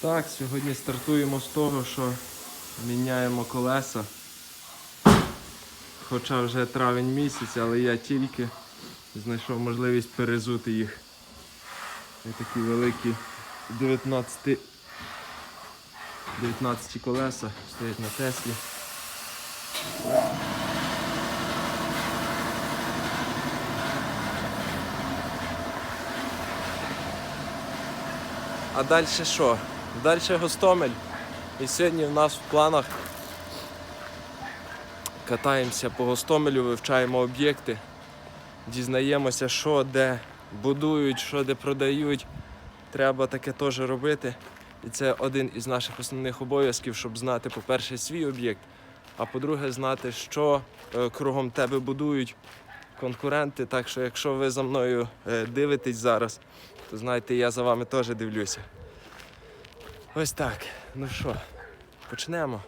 Так, сьогодні стартуємо з того, що міняємо колеса. Хоча вже травень місяць, але я тільки знайшов можливість перезути їх. Ось такі великі 19, 19 колеса стоять на Теслі. А далі що? Далі Гостомель. І сьогодні в нас в планах катаємося по Гостомелю, вивчаємо об'єкти, дізнаємося, що де будують, що де продають. Треба таке теж робити. І це один із наших основних обов'язків, щоб знати, по-перше, свій об'єкт, а по-друге, знати, що е, кругом тебе будують конкуренти. Так що, якщо ви за мною е, дивитесь зараз, то знаєте, я за вами теж дивлюся. Ось так. Ну що, почнемо.